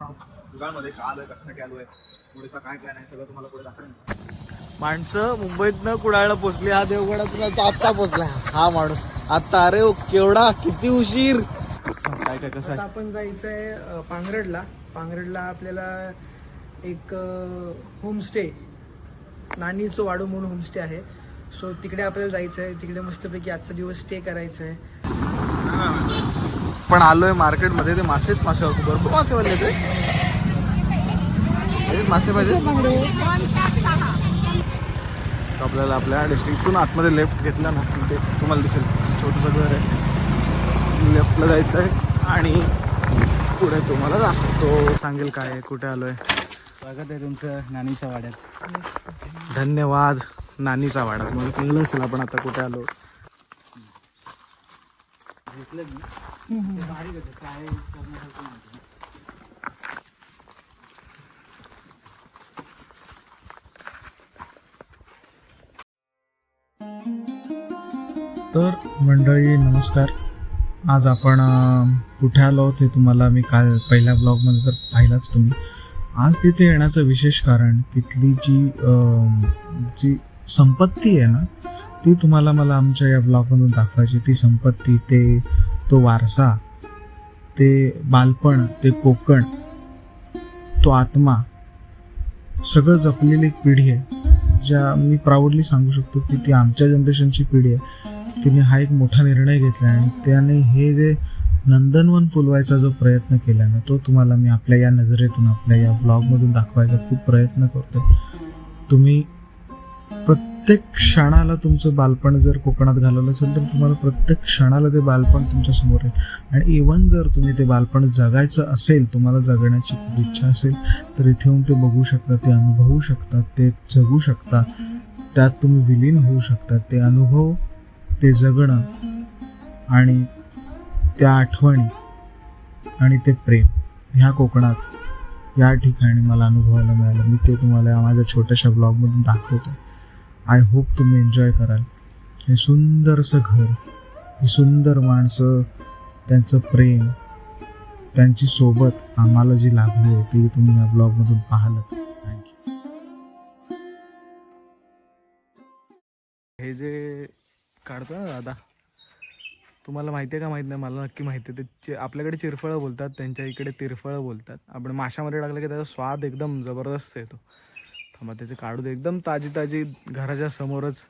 दुकानमध्ये का आलोय कशासाठी आलोय पुढेचा काय प्लॅन आहे सगळं तुम्हाला पुढे दाखवेन. माणसं मुंबईतनं कुडाळला पोचली हा देवगडातून आता आत्ता पोचला. हा माणूस. आता अरे ओ, केवढा किती उशीर. काय काय कसं आपण जायचंय पांगरडला. पांगरडला आपल्याला एक होमस्टे नानीचं वाडू म्हणून होमस्टे आहे. सो तिकडे आपल्याला जायचं आहे तिकडे मस्तपैकी आजचा दिवस स्टे करायचा आहे पण आलोय मार्केटमध्ये ते मासेच मासे होते भरपूर मासे वाले ते मासे पाहिजे. आपल्याला आपल्या डिस्ट्रिक्टून आतमध्ये लेफ्ट घेतला ना ते तुम्हाला दिसेल छोटंसं घर आहे. लेफ्टला जायचं आहे आणि पुढे तुम्हाला दाखवतो सांगेल काय कुठे आलोय. स्वागत आहे तुमचं नानीच्या वाड्यात. धन्यवाद नानीचा वाडा. तुम्हाला कळलं असेल आपण आता कुठे आलो. तर मंडळी नमस्कार. आज आपण कुठे आलो हे तुम्हाला मी काल पहिल्या ब्लॉगमध्ये तर पाहिलाच तुम्ही. आज तिथे येण्याचं विशेष कारण तिथली जी जी संपत्ती आहे ना ती तुम्हाला मला आमच्या या ब्लॉगमधून दाखवायची. ती संपत्ती ते तो वारसा ते बालपण ते कोकण तो आत्मा सगळं जपलेली एक पिढी आहे. ज्या मी प्राऊडली सांगू शकतो की ती आमच्या जनरेशनची पिढी आहे. तिने हा एक मोठा निर्णय घेतला आणि त्याने हे जे नंदनवन फुलवायचा जो प्रयत्न केला ना तो तुम्हाला मी आपल्या या नजरेतून आपल्या या व्लॉगमधून दाखवायचा खूप प्रयत्न करतो तुम्ही प्रत्येक प्रत्येक क्षणाला तुमचं बालपण जर कोकणात घालवलं असेल तर तुम्हाला प्रत्येक क्षणाला ते बालपण तुमच्यासमोर येईल. आणि इवन जर तुम्ही ते बालपण जगायचं असेल तुम्हाला जगण्याची खूप इच्छा असेल तर इथे येऊन ते बघू शकता ते अनुभवू शकता ते जगू शकता. त्यात तुम्ही विलीन होऊ शकता. ते अनुभव ते जगणं आणि त्या आठवणी आणि ते प्रेम ह्या कोकणात या ठिकाणी मला अनुभवायला मिळालं. मी ते तुम्हाला माझ्या छोट्याशा ब्लॉगमधून दाखवतो आय होप तुम्ही एन्जॉय कराल. हे सुंदरसं घर ही सुंदर माणसं त्यांचं प्रेम त्यांची सोबत आम्हाला जी लाभली आहे ती तुम्ही या ब्लॉगमधून पाहालच. थँक्यू हे जे काढतो ना दादा तुम्हाला माहिती आहे का माहीत नाही मला नक्की माहिती आहे. ते चि- आपल्याकडे चिरफळं बोलतात त्यांच्या इकडे तिरफळं बोलतात. आपण माशामध्ये टाकलं की त्याचा स्वाद एकदम जबरदस्त येतो. थांबा त्याचे काढू दे. एकदम ताजी ताजी घराच्या समोरच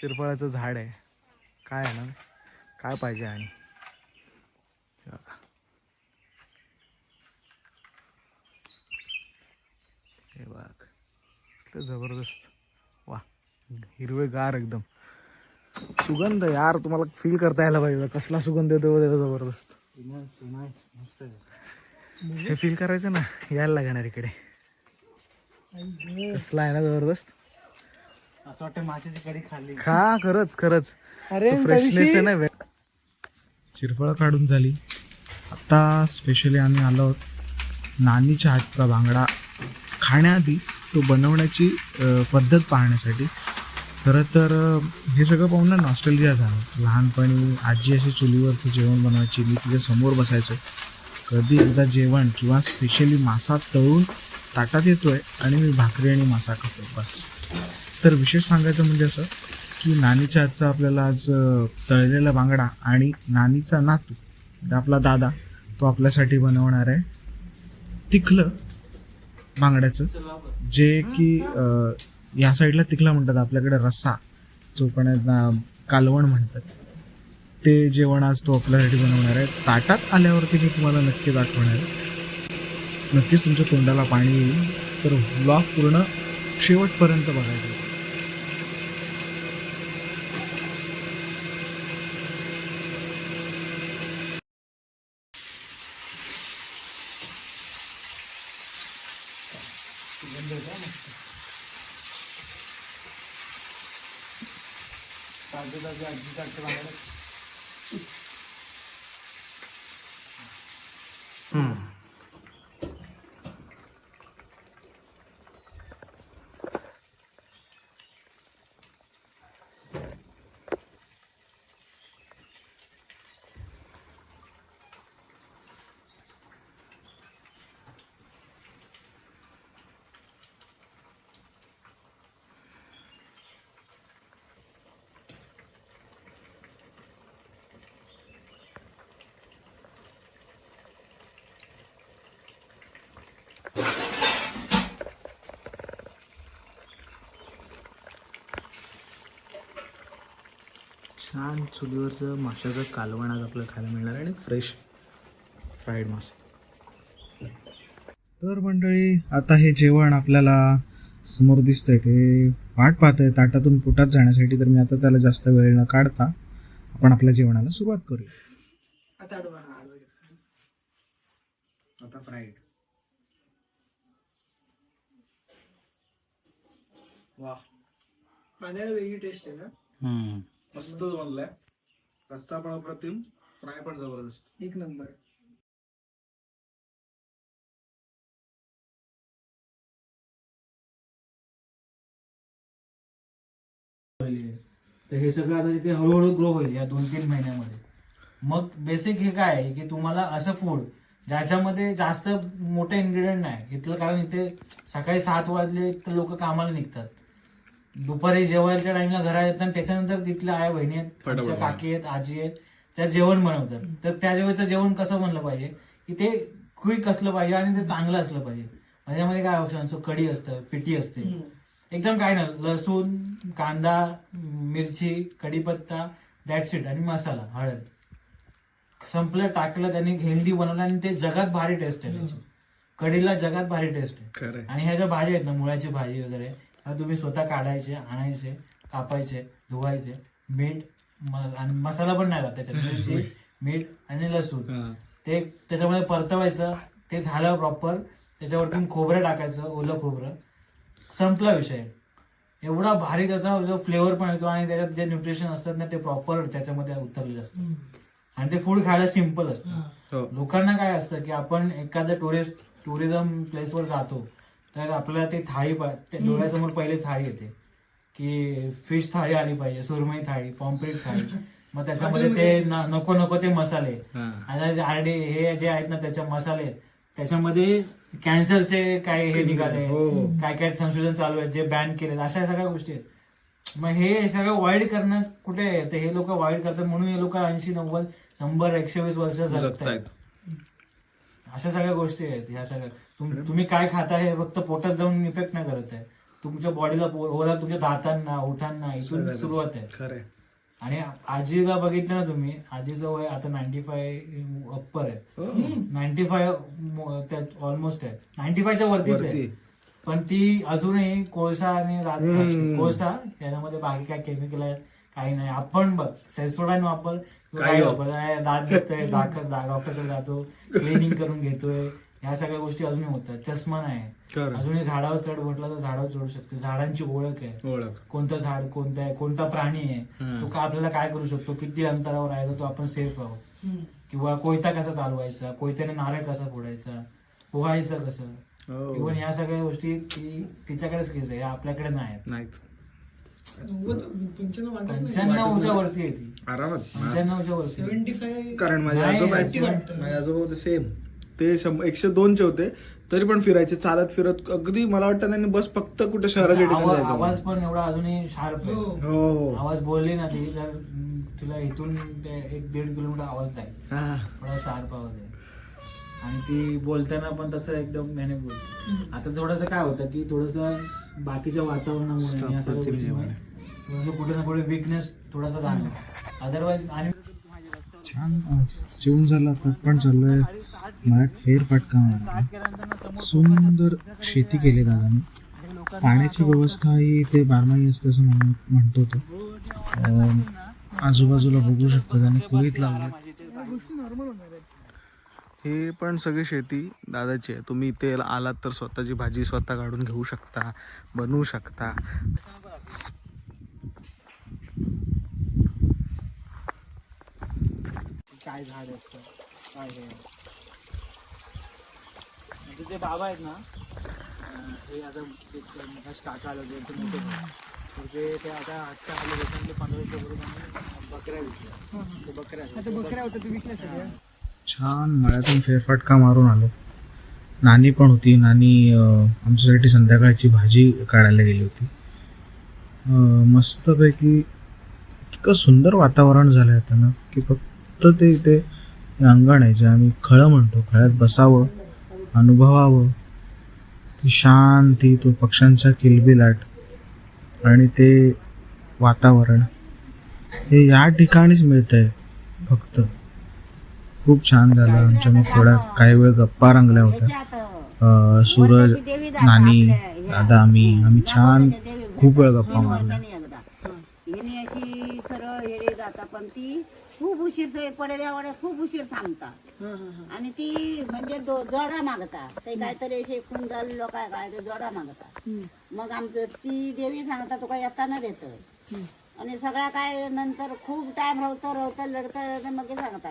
चिरफळाचं झाड आहे. काय आहे ना? काय पाहिजे आणि? हे बघा. जबरदस्त. वा हिरवेगार एकदम. सुगंध यार तुम्हाला फील करता यायला पाहिजे कसला सुगंध येतो त्याचा जबरदस्त. हे फील करायचं ना? यायला लागणार इकडे. कसला आहे ना जबरदस्त. असं वाटतं माशाची कडी खाल्ली. खा खरंच खरंच. अरे फ्रेशनेस आहे ना चिरफळं काढून झाली. आता स्पेशली आम्ही आलो आहोत नानीच्या हातचा बांगडा खाण्याआधी तो बनवण्याची पद्धत पाहण्यासाठी. खरं तर हे सगळं पाहून ना नॉस्टेलिया झालं. लहानपणी आजी अशी चुलीवरचं जेवण बनवायची. मी तिच्या समोर बसायचो. कधी एकदा जेवण किंवा स्पेशली मासा तळून ताटात येतोय आणि मी भाकरी आणि मासा खातो बस. तर विशेष सांगायचं म्हणजे असं की नानीच्या आजचा आपल्याला आज तळलेला बांगडा आणि नानीचा नातू म्हणजे आपला दादा तो आपल्यासाठी बनवणार आहे. तिखलं बांगड्याचं जे की या साईडला तिखला म्हणतात आपल्याकडे रस्सा जो पण ना, कालवण म्हणतात. ते जेवण आज तो आपल्यासाठी बनवणार आहे. ताटात आल्यावरती मी तुम्हाला नक्की दाखवणार आहे. नक्कीच तुमच्या तोंडाला पाणी येईल तर ब्लॉग पूर्ण शेवटपर्यंत बघायचं Hmm. छान चुलीवरचं माशाचं कालवण आज आपल्याला खायला मिळणार आहे आणि फ्रेश फ्राईड मासे. तर मंडळी आता हे जेवण आपल्याला समोर दिसतंय. ते वाट पाहत आहे ताटातून पोटात जाण्यासाठी तर मी आता त्याला जास्त वेळ न काढता आपण आपल्या जेवणाला सुरुवात करूया. आता फ्राईड वा. वेगळी टेस्ट आहे ना? मस्त बनलाय. रस्ता पण अप्रतिम फ्राय पण जबरदस्त. एक नंबर. तर हे सगळं आता तिथे हळूहळू ग्रो होईल या दोन तीन महिन्यामध्ये. मग बेसिक हे काय आहे की तुम्हाला असं फूड ज्याच्यामध्ये जास्त मोठे इन्ग्रेडियंट नाही. इथलं कारण इथे सकाळी सात वाजले तर लोक कामाला निघतात. दुपारी जेवायच्या टाइमला घरात येतात त्याच्यानंतर तिथल्या आया बहिणी आहेत काकी आहेत आजी आहेत त्या जेवण बनवतात. तर त्या जेवायचं जेवण कसं बनलं पाहिजे? की ते क्विक असलं पाहिजे आणि ते चांगलं असलं पाहिजे. त्याच्यामध्ये काय ऑप्शन असतो? कढी असतं पिठी असते. एकदम काय ना लसूण कांदा मिरची कढीपत्ता दॅट्स इट आणि मसाला हळद. संपलं टाकलं त्यांनी हेल्दी बनवलं आणि ते जगात भारी टेस्ट आहे त्याची. कढीला जगात भारी टेस्ट आहे. आणि ह्या ज्या भाज्या आहेत ना मुळ्याची भाजी वगैरे तुम्ही स्वतः काढायचे आणायचे कापायचे धुवायचे मीठ म- आणि मसाला पण नाही लागत त्याच्यात. मिरची मीठ. आणि लसूण. ते त्याच्यामध्ये परतवायचं ते झालं प्रॉपर त्याच्यावरतून खोबरं टाकायचं ओलं खोबरं. संपला विषय. एवढा भारी त्याचा जो फ्लेवर पण येतो आणि त्याच्यात जे न्यूट्रिशन असतात ना ते प्रॉपर त्याच्यामध्ये उतरलेले असतात. आणि ते फूड खायला सिंपल असतं. हो. लोकांना काय असतं की आपण एखाद्या टुरिस्ट टुरिझम प्लेसवर जातो. तर आपल्याला ते थाळी पा- ते डोळ्यासमोर पहिले थाळी येते. की फिश थाळी आली पाहिजे सुरमई थाळी पॉम्प्लेट थाळी. मग त्याच्यामध्ये ते न- नको नको ते मसाले. आणि आरडी हे जे आहेत ना त्याचे मसाले त्याच्यामध्ये कॅन्सरचे काय हे निघाले. काय काय संशोधन चालू आहे जे बॅन केले अशा सगळ्या गोष्टी आहेत. मग हे सगळं वाईड करणं कुठे येते हे लोक वाईड करतात. म्हणून हे लोक ऐंशी नव्वद शंभर एकशे वीस वर्ष जगतायत. अशा सगळ्या गोष्टी आहेत ह्या सगळ्या. तुम- तुम्ही काय खाता हे फक्त पोटात जाऊन इफेक्ट नाही करत आहे. तुमच्या बॉडीला ओव्हरऑल तुमच्या दातांना ओठांना इथून सुरुवात आहे. खरं आणि आजीला बघितलं ना तुम्ही आजीचं वय आता नाईन्टी फाय अप्पर आहे नाईन्टी फाय ऑलमोस्ट आहे. नाईन्टी फायच्या वरतीच आहे. पण ती अजूनही कोळसा आणि रात. कोळसा याच्यामध्ये बाकी काय केमिकल आहे काही नाही. आपण बघ सेसोडाईन वापर काही काय वापर दात दुखतोय दाखत डॉक्टरकडे जातो क्लिनिंग करून घेतोय ह्या सगळ्या गोष्टी अजूनही होतात. चष्मा नाही. खरं अजूनही झाडावर चढ म्हटलं तर झाडावर चढू शकते. झाडांची ओळख आहे. ओळख. कोणतं झाड कोणतं आहे कोणता प्राणी आहे हम्म. तो का आपल्याला काय करू शकतो? किती अंतरावर आहे तर तो आपण सेफ राहू. किंवा कोयता कसा चालवायचा? कोयत्याने नारळ कसा फोडायचा? पोहायचं कसं? हो. इव्हन या सगळ्या गोष्टी ती तिच्याकडेच केलं या आपल्याकडे नाही आहेत नाहीच पंच्याण्णव वाटत नाही. पंच्याण्णवच्या वरती आहे ती. आरामात. पंच्याण्णवच्या वरती. आहे. सेव्हन्टी फाय कारण माझे नाही, आजोबा आहेत. वाटतं? माझे आजोबा होते सेम ते शंभर एकशे दोनचे होते तरी पण फिरायचे चालत फिरत अगदी मला वाटतं त्यांनी बस फक्त कुठे शहराच्या ठिकाणी आवाज जायचं पण एवढा अजूनही शार्प आहे. हो. हो हो. आवाज बोलली ना ती तर तिला इथून ते एक दीड किलोमीटर आवाज जाईल. हा. थोडा शार्प आवाज आहे. आणि ती बोलताना पण तसं एकदम मेहनत बोलते. आता थोडंसं काय होतं की थोडंसं बाकीच्या वातावरणामुळे आणि या सगळ्या अप्रतिम गोष्टीमुळे थोडंसं कुठे ना कुठे विकनेस थोडासा जाणवतो. अदरवाईज आणि जेवण झालं आता पण चाललोय. मळ्यात फेरफटका मारला. सुंदर शेती केली दादाने. पाण्याची व्यवस्था ही इथे बारमाही असते असं म्हण म्हणतो तो. आजूबाजूला बघू शकतो त्याने कुळीत लावले हे पण सगळी शेती दादाची आहे. तुम्ही इथे आलात तर स्वतःची भाजी स्वतः काढून घेऊ शकता बनवू शकता. काय झाड असतं? काय म्हणजे ते बाबा आहेत ना ते आता मगाशी काका आले होते ते मोठे. तर ते ते आता आजच्या आले लोकांनी पंधरा वर्षापूर्वी बकऱ्या विकल्या. ते बकऱ्या आता बकऱ्या होत्या ते विकल्या सगळ्या? छान मळ्यातून फेरफटका मारून आलो. नानी पण होती नानी अं, आमच्यासाठी संध्याकाळची भाजी काढायला गेली होती. अं, मस्तपैकी इतकं सुंदर वातावरण झालं आहे आता ना की फक्त ते इथे अंगण आहे जे आम्ही खळं म्हणतो खळ्यात बसावं. अनुभवावं. ती शांती तो पक्ष्यांचा किलबिलाट आणि ते वातावरण. हे या ठिकाणीच मिळतंय फक्त. खूप छान झालं आमच्या मग थोड्या काही वेळ गप्पा रंगल्या होत्या. सूरज नानी दादा आम्ही आम्ही छान खूप वेळ गप्पा मारल्या. अशी सरळ जाता पण ती खूप उशीर ते खूप उशीर थांबतात आणि ती म्हणजे जोडा मागता. ते काहीतरी असे कुंडल लोक काय काय ते जोडा मागता. मग आमचं ती देवी सांगता तुका येताना देत आणि सगळा काय नंतर खूप टाइम रवतं रवतं लढतं मग सांगता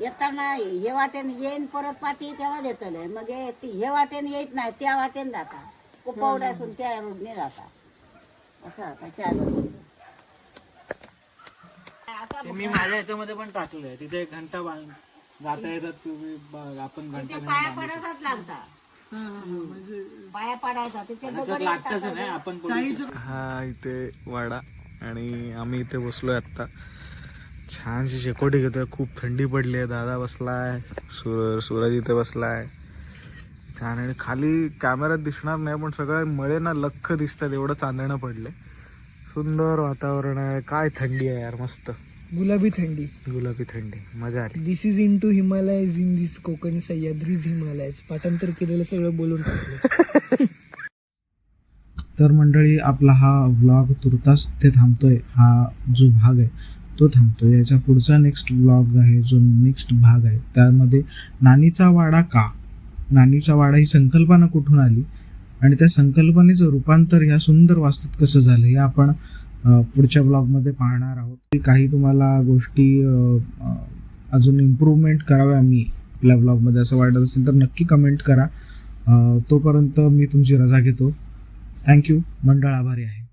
येताना हे वाटेन येईन परत पाठी तेव्हा देतले मग हे हे वाटेन येत नाही त्या वाटेन जाता. कुपवड्यासून त्या रोडने जाता. असं आता मी माझ्या ह्याच्यामध्ये पण टाकलंय तिथे एक घंटा बांध जाता येतात तुम्ही ब- आपण घंटा ते पाया पडायचाच लागता पाया पडायचा तिथे त्याच्यात लागतच नाही आपण बोलू हा इथे वाडा आणि आम्ही इथे बसलोय आत्ता. छानशी शेकोटी घेतोय खूप थंडी पडली आहे दादा बसलाय सूर सूरज इथे बसलाय. छान आणि खाली कॅमेऱ्यात दिसणार नाही पण सगळे मळे ना लख दिसतात एवढं चांदणं पडले सुंदर वातावरण आहे काय थंडी आहे यार मस्त. गुलाबी थंडी. गुलाबी थंडी. मजा आली. This is in to Himalayas in this Konkan Sahyadris Himalayas पाठांतर केलेलं सगळं बोलून टाकलं. तर मंडळी आपला हा व्लॉग तुर्तास इथे थांबतोय. हा जो भाग आहे तो थांबतोय. याच्या पुढचा नेक्स्ट व्लॉग आहे जो नेक्स्ट भाग आहे. त्यामध्ये नानीचा वाडा का? नानीचा वाडा ही संकल्पना कुठून आली? आणि त्या संकल्पनेचं रूपांतर ह्या सुंदर वास्तूत कसं झालं हे आपण पुढच्या ब्लॉगमध्ये पाहणार आहोत. काही तुम्हाला गोष्टी अजून इम्प्रूव्हमेंट कराव्या मी आपल्या ब्लॉगमध्ये असं वाटत असेल तर नक्की कमेंट करा. तोपर्यंत मी तुमची रजा घेतो. थँक्यू मंडळ आभारी आहे.